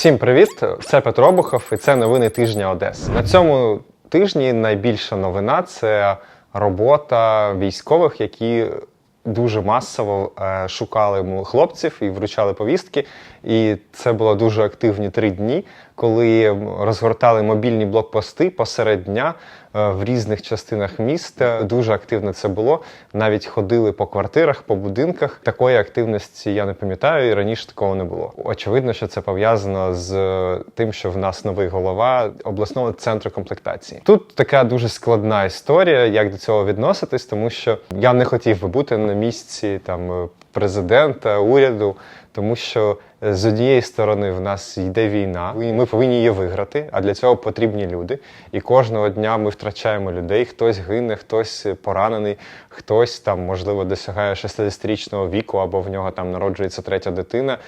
Всім привіт! Це Петро Бухов і це новини тижня Одеси. На цьому тижні найбільша новина це робота військових, які дуже масово е, шукали хлопців і вручали повістки. І це було дуже активні три дні, коли розгортали мобільні блокпости посеред дня е, в різних частинах міста. Дуже активно це було. Навіть ходили по квартирах, по будинках. Такої активності я не пам'ятаю, і раніше такого не було. Очевидно, що це пов'язано з е, тим, що в нас новий голова обласного центру комплектації. Тут така дуже складна історія, як до цього відноситись, тому що я не хотів би бути на місці там е, президента, уряду, тому що е, з однієї сторони в нас йде війна, і ми повинні її виграти. А для цього потрібні люди. І кожного дня ми втрачаємо людей. Хтось гине, хтось поранений, хтось там, можливо, досягає 60-річного віку, або в нього там народжується третя дитина.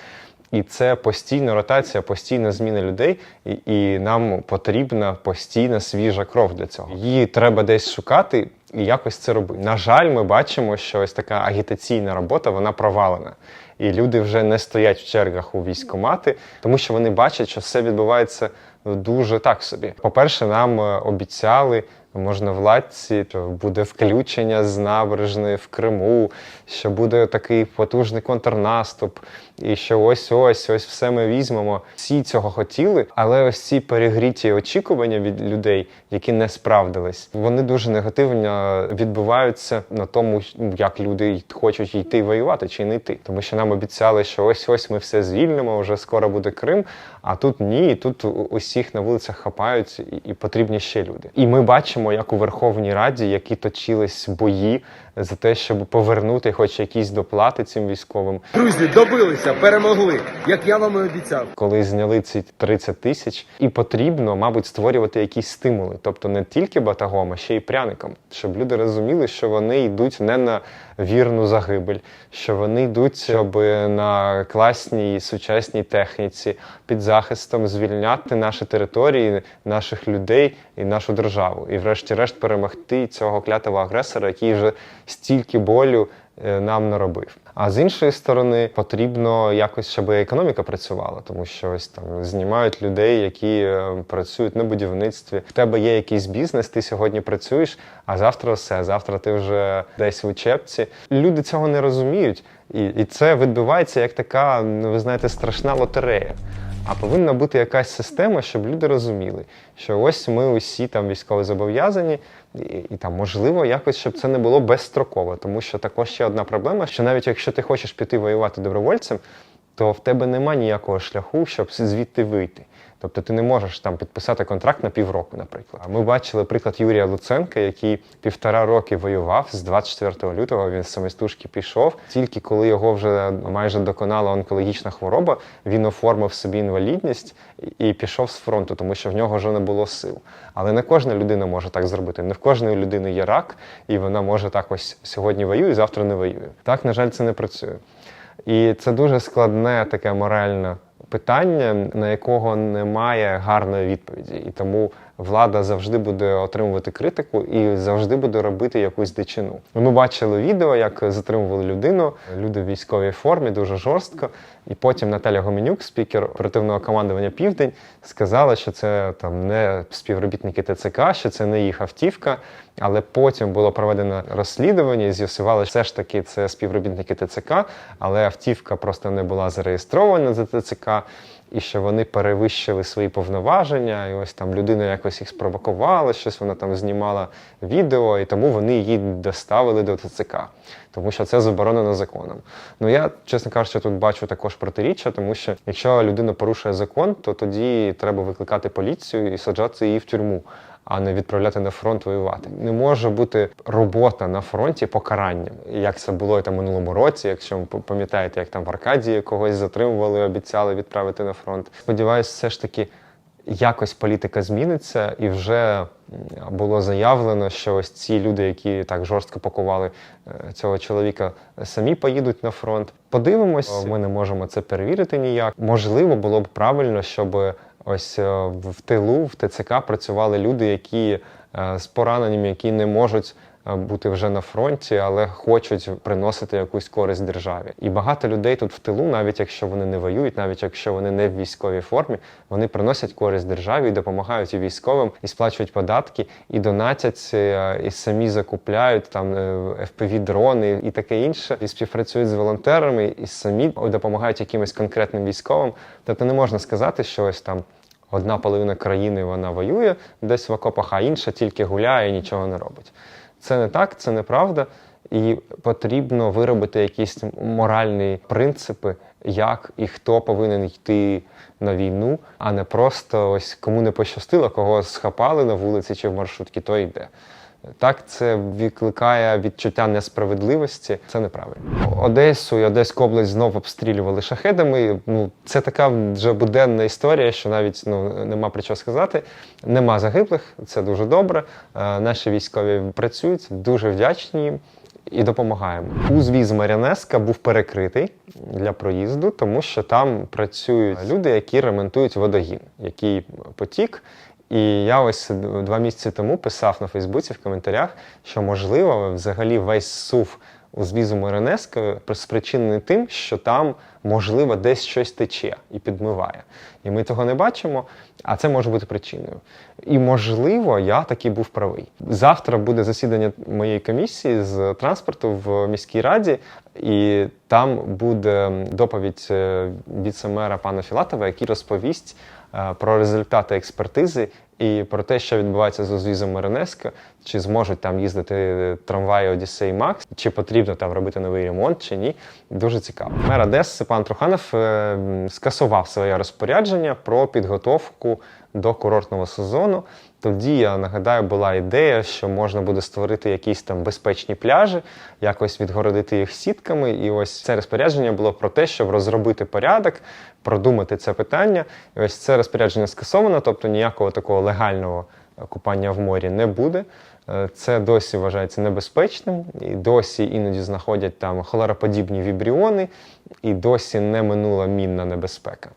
І це постійна ротація, постійна зміна людей, і, і нам потрібна постійна свіжа кров для цього. Її треба десь шукати і якось це робити. На жаль, ми бачимо, що ось така агітаційна робота вона провалена. І люди вже не стоять в чергах у військкомати, тому що вони бачать, що все відбувається дуже так собі. По-перше, нам е, обіцяли можновладці, що буде включення з набережної в Криму, що буде такий потужний контрнаступ, і що ось ось ось все ми візьмемо. Всі цього хотіли, але ось ці перегріті очікування від людей, які не справдились, вони дуже негативно відбуваються на тому, як люди хочуть йти воювати чи не йти. Тому що нам обіцяли, що ось ось ми все звільнимо, вже скоро буде Крим. А тут ні, тут усіх на вулицях хапають, і, потрібні ще люди. І ми бачимо, як у Верховній Раді, які точились бої за те, щоб повернути хоч якісь доплати цим військовим. Друзі, добилися, перемогли, як я вам і обіцяв. коли зняли ці 30 тисяч, і потрібно, мабуть, створювати якісь стимули, тобто не тільки батагом, а ще й пряником, щоб люди розуміли, що вони йдуть не на вірну загибель, що вони йдуть, щоб на класній сучасній техніці під захистом звільняти наші території, наших людей і нашу державу, і, врешті-решт, перемогти цього клятого агресора, який вже стільки болю нам наробив. А з іншої сторони, потрібно якось, щоб економіка працювала, тому що ось там знімають людей, які е, працюють на будівництві. В тебе є якийсь бізнес, ти сьогодні працюєш, а завтра все. Завтра ти вже десь в учебці. Люди цього не розуміють, і, і це відбувається як така, ну ви знаєте, страшна лотерея. А повинна бути якась система, щоб люди розуміли, що ось ми усі там військово зобов'язані, і, там можливо якось, щоб це не було безстроково. Тому що також ще одна проблема, що навіть якщо ти хочеш піти воювати добровольцем, то в тебе нема ніякого шляху, щоб звідти вийти. Тобто ти не можеш там підписати контракт на півроку, наприклад. Ми бачили приклад Юрія Луценка, який півтора роки воював з 24 лютого. Він з самостужки пішов. Тільки коли його вже майже доконала онкологічна хвороба, він оформив собі інвалідність і пішов з фронту, тому що в нього вже не було сил. Але не кожна людина може так зробити. Не в кожної людини є рак, і вона може так ось сьогодні воює, завтра не воює. Так, на жаль, це не працює. І це дуже складне таке моральне питання, на якого немає гарної відповіді. І тому влада завжди буде отримувати критику і завжди буде робити якусь дичину. Ми бачили відео, як затримували людину, люди в військовій формі, дуже жорстко. І потім Наталя Гоменюк, спікер оперативного командування Південь, сказала, що це там не співробітники ТЦК, що це не їх автівка. Але потім було проведено розслідування і з'ясували, що все ж таки це співробітники ТЦК, але автівка просто не була зареєстрована за ТЦК, і що вони перевищили свої повноваження. І ось там людина якось їх спровокувала, щось вона там знімала відео, і тому вони її доставили до ТЦК, тому що це заборонено законом. Ну я, чесно кажучи, тут бачу також протиріччя, тому що якщо людина порушує закон, то тоді треба викликати поліцію і саджати її в тюрму а не відправляти на фронт воювати. Не може бути робота на фронті покаранням, як це було і там минулому році. Якщо ви пам'ятаєте, як там в Аркадії когось затримували, обіцяли відправити на фронт. Сподіваюсь, все ж таки. Якось політика зміниться, і вже було заявлено, що ось ці люди, які так жорстко пакували е, цього чоловіка, самі поїдуть на фронт. Подивимось, ми не можемо це перевірити ніяк. Можливо, було б правильно, щоб ось е, в тилу, в ТЦК працювали люди, які е, з пораненнями, які не можуть бути вже на фронті, але хочуть приносити якусь користь державі. І багато людей тут в тилу, навіть якщо вони не воюють, навіть якщо вони не в військовій формі, вони приносять користь державі і допомагають і військовим, і сплачують податки, і донатять, е, і самі закупляють там fpv дрони і таке інше, і співпрацюють з волонтерами, і самі допомагають якимось конкретним військовим. Тобто не можна сказати, що ось там. Одна половина країни вона воює десь в окопах, а інша тільки гуляє і нічого не робить. Це не так, це неправда. І потрібно виробити якісь моральні принципи, як і хто повинен йти на війну, а не просто ось кому не пощастило, кого схапали на вулиці чи в маршрутці, то йде. Так, це викликає відчуття несправедливості. Це неправильно. Одесу і Одеську область знов обстрілювали шахедами. Ну це така вже буденна історія, що навіть ну нема про що сказати. Нема загиблих, це дуже добре. Е, наші військові працюють, дуже вдячні їм. І допомагаємо. Узвіз Мар'янеска був перекритий для проїзду, тому що там працюють люди, які ремонтують водогін, який потік. І я ось два місяці тому писав на Фейсбуці в коментарях, що можливо взагалі весь сув у звізу Миронеска спричинений тим, що там можливо десь щось тече і підмиває. І ми того не бачимо, а це може бути причиною. І можливо, я таки був правий. Завтра буде засідання моєї комісії з транспорту в міській раді, і там буде доповідь е, віце-мера пана Філатова, який розповість е, про результати експертизи і про те, що відбувається з узвізом Миронеска, чи зможуть там їздити трамваї Одіссей Макс, чи потрібно там робити новий ремонт, чи ні. Дуже цікаво. Мер Одеси пан Труханов е, скасував своє розпорядження про підготовку до курортного сезону. Тоді я нагадаю, була ідея, що можна буде створити якісь там безпечні пляжі, якось відгородити їх сітками. І ось це розпорядження було про те, щоб розробити порядок, продумати це питання. І ось це розпорядження скасовано, тобто ніякого такого легального купання в морі не буде. Е, Це досі вважається небезпечним, і досі іноді знаходять там холероподібні вібріони, і досі не минула мінна небезпека.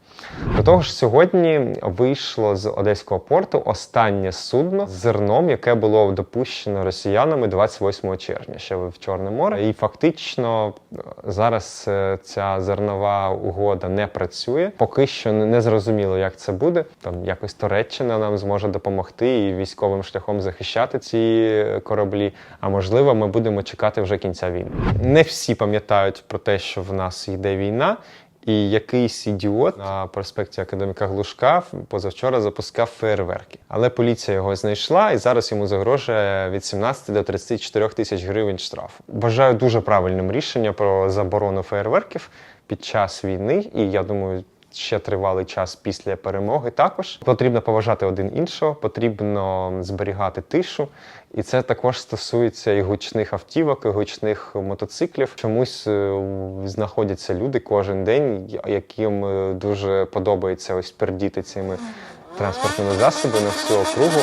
До того ж, сьогодні вийшло з Одеського порту останнє судно з зерном, яке було допущено росіянами 28 червня, ще в Чорне море. І фактично е, зараз е, ця зернова угода не працює. Поки що не зрозуміло, як це буде. Там якось Туреччина нам зможе допомогти і військовим шляхом захищати ці кораблі. А можливо, ми будемо чекати вже кінця війни. Не всі пам'ятають про те, що в нас йде війна. І якийсь ідіот на проспекті Академіка Глушка позавчора запускав феєрверки. Але поліція його знайшла, і зараз йому загрожує від 17 до 34 тисяч гривень штрафу. Вважаю дуже правильним рішення про заборону феєрверків під час війни, і я думаю. Ще тривалий час після перемоги також потрібно поважати один іншого, потрібно зберігати тишу, і це також стосується і гучних автівок, і гучних мотоциклів. Чомусь е, знаходяться люди кожен день, яким е, дуже подобається ось пердіти цими транспортними засобами на всю округу.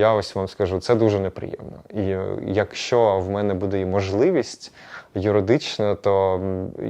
Я ось вам скажу, це дуже неприємно. І е, якщо в мене буде і можливість юридична, то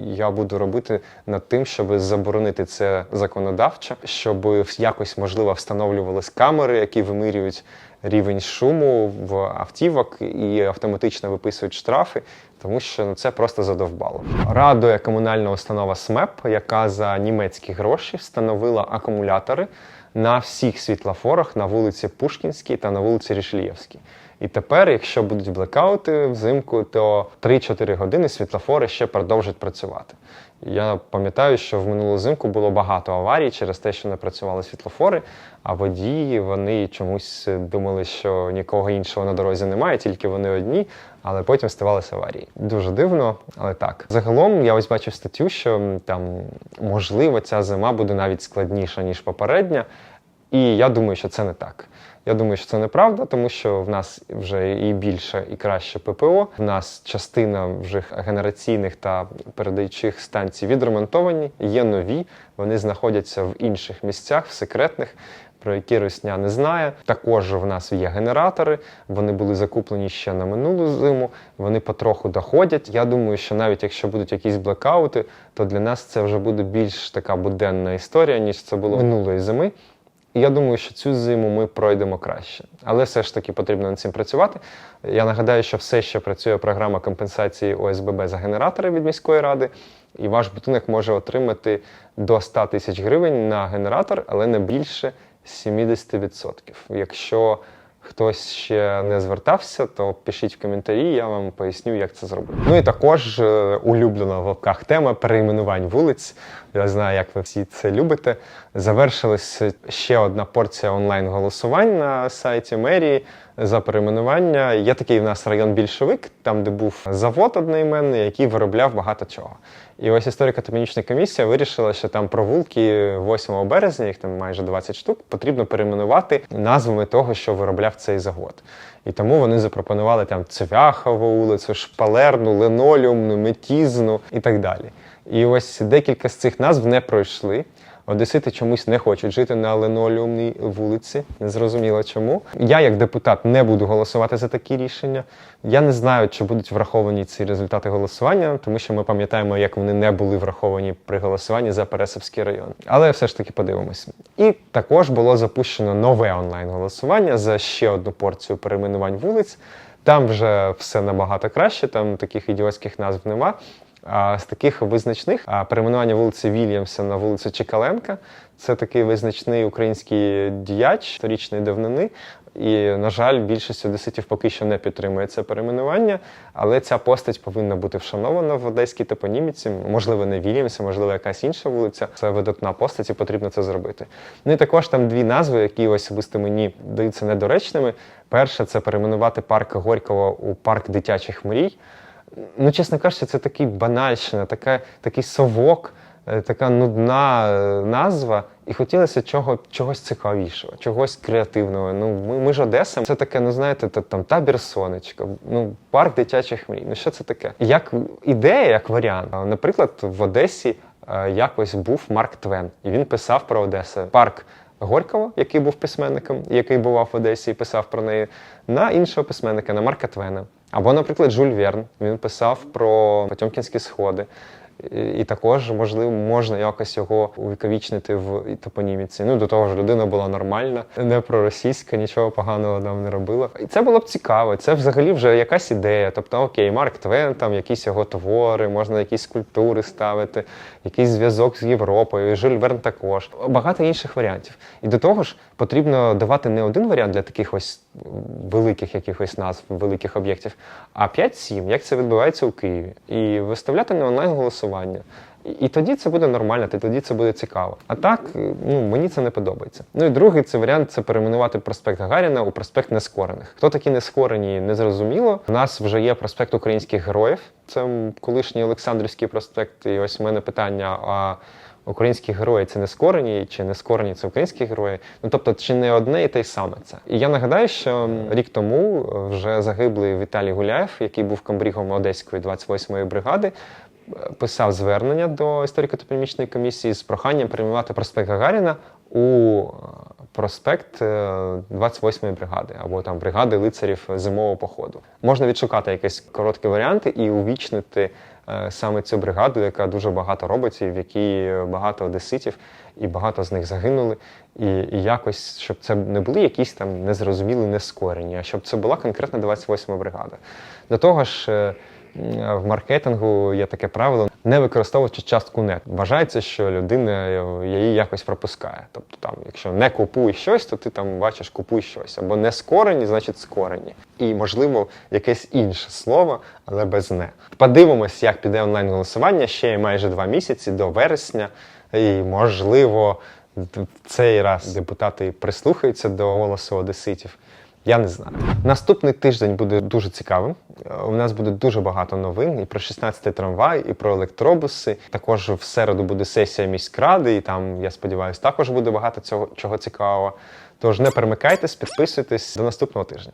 я буду робити над тим, щоб заборонити це законодавчо, щоб якось можливо встановлювались камери, які вимірюють рівень шуму в автівок і автоматично виписують штрафи, тому що ну, це просто задовбало. Радує комунальна установа СМЕП, яка за німецькі гроші встановила акумулятори на всіх світлофорах на вулиці Пушкінській та на вулиці Рішлієвській. І тепер, якщо будуть блекаути взимку, то 3-4 години світлофори ще продовжать працювати. Я пам'ятаю, що в минулу зимку було багато аварій через те, що не працювали світлофори, а водії вони чомусь думали, що нікого іншого на дорозі немає, тільки вони одні, але потім ставалися аварії. Дуже дивно, але так. Загалом я ось бачив статтю, що там можливо ця зима буде навіть складніша, ніж попередня. І я думаю, що це не так. Я думаю, що це неправда, тому що в нас вже і більше, і краще ППО. В нас частина вже генераційних та передаючих станцій відремонтовані, є нові. Вони знаходяться в інших місцях, в секретних. Про які Росня не знає. Також в нас є генератори. Вони були закуплені ще на минулу зиму. Вони потроху доходять. Я думаю, що навіть якщо будуть якісь блекаути, то для нас це вже буде більш така буденна історія, ніж це було минулої зими. Я думаю, що цю зиму ми пройдемо краще. Але все ж таки потрібно над цим працювати. Я нагадаю, що все ще працює програма компенсації ОСББ за генератори від міської ради, і ваш будинок може отримати до 100 тисяч гривень на генератор, але не більше 70%. Якщо хтось ще не звертався, то пишіть в коментарі, я вам поясню, як це зробити. Ну і також е, улюблена в лапках тема перейменувань вулиць. Я знаю, як ви всі це любите. Завершилась ще одна порція онлайн-голосувань на сайті мерії за перейменування. Є такий в нас район більшовик, там де був завод одноіменний, який виробляв багато чого. І ось історико-топонічна комісія вирішила, що там провулки 8 березня, їх там майже 20 штук, потрібно перейменувати назвами того, що виробляв цей завод. І тому вони запропонували там Цвяхову вулицю, Шпалерну, Леноліумну, Метізну і так далі. І ось декілька з цих назв не пройшли. Одесити чомусь не хочуть жити на линолеумній вулиці. Незрозуміло чому. Я, як депутат, не буду голосувати за такі рішення. Я не знаю, чи будуть враховані ці результати голосування, тому що ми пам'ятаємо, як вони не були враховані при голосуванні за Пересовський район. Але все ж таки подивимось. І також було запущено нове онлайн-голосування за ще одну порцію перейменувань вулиць. Там вже все набагато краще, там таких ідіотських назв нема. З таких визначних перейменування вулиці Вільямса на вулицю Чекаленка. Це такий визначний український діяч сторічної давнини. І, на жаль, більшість одеситів поки що не підтримує це перейменування, але ця постать повинна бути вшанована в одеській топоніміці. Можливо, не Вільямса, можливо, якась інша вулиця. Це видатна постать, і потрібно це зробити. Ну і також там дві назви, які особисто мені даються недоречними. Перше це перейменувати парк Горького у парк дитячих мрій. Ну, чесно кажучи, це такий банальщина, така, такий совок, е, така нудна е, назва. І хотілося чого, чогось цікавішого, чогось креативного. Ну, ми, ми ж Одеса, це таке, ну знаєте, та- там табір сонечка, ну парк дитячих мрій. Ну що це таке? Як ідея, як варіант. Наприклад, в Одесі е, якось був Марк Твен, і він писав про Одесу. Парк Горького, який був письменником, який бував в Одесі і писав про неї, на іншого письменника, на Марка Твена. Або, наприклад, Жюль Верн. Він писав про Потьомкінські сходи. І, також, можливо, можна якось його увіковічнити в топоніміці. Ну, до того ж, людина була нормальна, не проросійська, нічого поганого нам не робила. І це було б цікаво. Це взагалі вже якась ідея. Тобто, окей, Марк Твен, там якісь його твори, можна якісь скульптури ставити, якийсь зв'язок з Європою, Жюль Верн також. Багато інших варіантів. І до того ж, потрібно давати не один варіант для таких ось великих якихось назв, великих об'єктів, а 5-7, як це відбувається у Києві. І виставляти на онлайн голосування. І- І тоді це буде нормально, і тоді це буде цікаво. А так, ну мені це не подобається. Ну і другий це варіант це перейменувати проспект Гагаріна у проспект Нескорених. Хто такі нескорені, не зрозуміло. У нас вже є проспект українських героїв. Це колишній Олександрівський проспект. І ось у мене питання. А Українські герої це не скорені, чи не скорені це українські герої. Ну тобто, чи не одне і те й саме це. І я нагадаю, що рік тому е, вже загиблий Віталій Гуляєв, який був комбрігом Одеської 28-ї бригади, е, писав звернення до історико-топонімічної комісії з проханням перейменувати проспект Гагаріна у е, проспект е, 28-ї бригади або там бригади лицарів зимового походу. Можна відшукати якісь короткі варіанти і увічнити е, саме цю бригаду, яка дуже багато робить, і в якій багато одеситів, і багато з них загинули. І, і якось, щоб це не були якісь там незрозумілі нескорені, а щоб це була конкретна 28-ма бригада. До того ж, е, в маркетингу є таке правило не використовувати частку не. Вважається, що людина е, її якось пропускає. Тобто, там, якщо не купуй щось, то ти там бачиш купуй щось. Або не скорені, значить скорені. І, можливо, якесь інше слово, але без не. Подивимось, як піде онлайн-голосування. Ще майже два місяці до вересня. І, можливо, в цей раз депутати прислухаються до голосу одеситів Я не знаю. Наступний тиждень буде дуже цікавим. У нас буде дуже багато новин і про 16-й трамвай, і про електробуси. Також в середу буде сесія міськради, і там, я сподіваюся, також буде багато цього чого цікавого. Тож не перемикайтесь, підписуйтесь до наступного тижня.